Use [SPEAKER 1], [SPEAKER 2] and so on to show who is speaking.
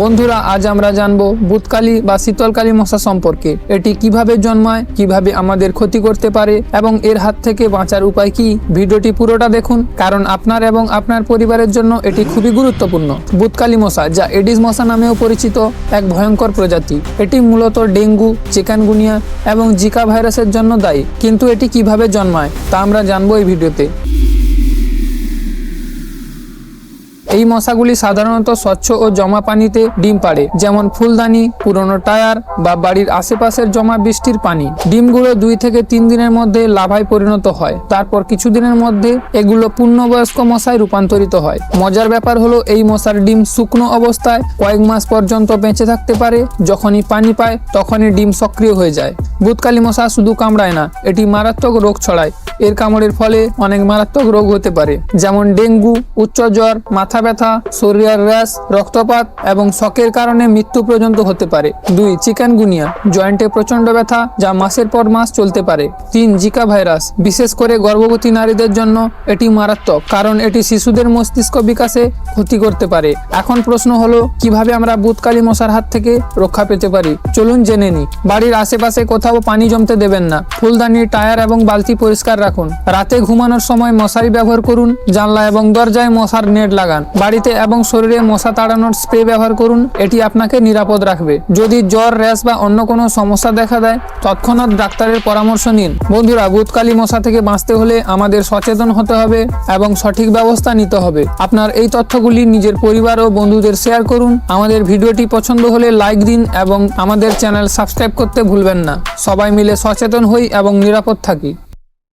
[SPEAKER 1] বন্ধুরা, আজ আমরা জানব বুতকালি বা শীতলকালী মশা সম্পর্কে। এটি কীভাবে জন্মায়, কীভাবে আমাদের ক্ষতি করতে পারে, এবং এর হাত থেকে বাঁচার উপায় কি? ভিডিওটি পুরোটা দেখুন, কারণ আপনার এবং আপনার পরিবারের জন্য এটি খুবই গুরুত্বপূর্ণ। বুতকালি মশা, যা এডিস মশা নামেও পরিচিত এক ভয়ঙ্কর প্রজাতি। এটি মূলত ডেঙ্গু, চিকানগুনিয়া এবং জিকা ভাইরাসের জন্য দায়ী। কিন্তু এটি কীভাবে জন্মায়, তা আমরা জানব এই ভিডিওতে। এই মশাগুলি সাধারণত স্বচ্ছ ও জমা পানিতে ডিম পাড়ে, যেমন ফুলদানি, পুরনো টায়ার বা বাড়ির আশেপাশের জমা বৃষ্টির পানি। ডিমগুলো দুই থেকে তিন দিনের মধ্যে লাভায় পরিণত হয়। তারপর কিছুদিনের মধ্যে এগুলো পূর্ণবয়স্ক মশায় রূপান্তরিত হয়। মজার ব্যাপার হলো, এই মশার ডিম শুকনো অবস্থায় কয়েক মাস পর্যন্ত বেঁচে থাকতে পারে। যখনই পানি পায়, তখনই ডিম সক্রিয় হয়ে যায়। বুতকালি মশা শুধু কামড়ায় না, এটি মারাত্মক রোগ ছড়ায়। এর কামড়ের ফলে অনেক মারাত্মক রোগ হতে পারে, যেমন ডেঙ্গু, উচ্চ জ্বর, মাথা ব্যথা, শরীরের র্যাশ, রক্তপাত এবং শকের কারণে মৃত্যু পর্যন্ত হতে পারে। দুই, চিকেনগুনিয়া, জয়েন্টে প্রচণ্ড ব্যথা যা মাসের পর মাস চলতে পারে। তিন, জিকা ভাইরাস, বিশেষ করে গর্ভবতী নারীদের জন্য এটি মারাত্মক, কারণ এটি শিশুদের মস্তিষ্ক বিকাশে ক্ষতি করতে পারে। এখন প্রশ্ন হলো, কীভাবে আমরা বুতকালী মশার হাত থেকে রক্ষা পেতে পারি? চলুন জেনে নি বাড়ির আশেপাশে কোথাও পানি জমতে দেবেন না। ফুলদানির টায়ার এবং বালতি পরিষ্কার রাখুন। রাতে ঘুমানোর সময় মশারি ব্যবহার করুন, জানলা এবং দরজায় মশার নেট লাগান। বাড়িতে এবং শরীরে মশা তাড়ানোর স্প্রে ব্যবহার করুন, এটি আপনাকে নিরাপদ রাখবে। যদি জ্বর, র্যাশ বা অন্য কোনো সমস্যা দেখা দেয়, তৎক্ষণাৎ ডাক্তারের পরামর্শ নিন। বন্ধুরা বুতকালী মশা থেকে বাঁচতে হলে আমাদের সচেতন হতে হবে এবং সঠিক ব্যবস্থা নিতে হবে। আপনার এই তথ্যগুলি নিজের পরিবার ও বন্ধুদের শেয়ার করুন। আমাদের ভিডিওটি পছন্দ হলে লাইক দিন এবং আমাদের চ্যানেল সাবস্ক্রাইব করতে ভুলবেন না। সবাই মিলে সচেতন হই এবং নিরাপদ থাকি।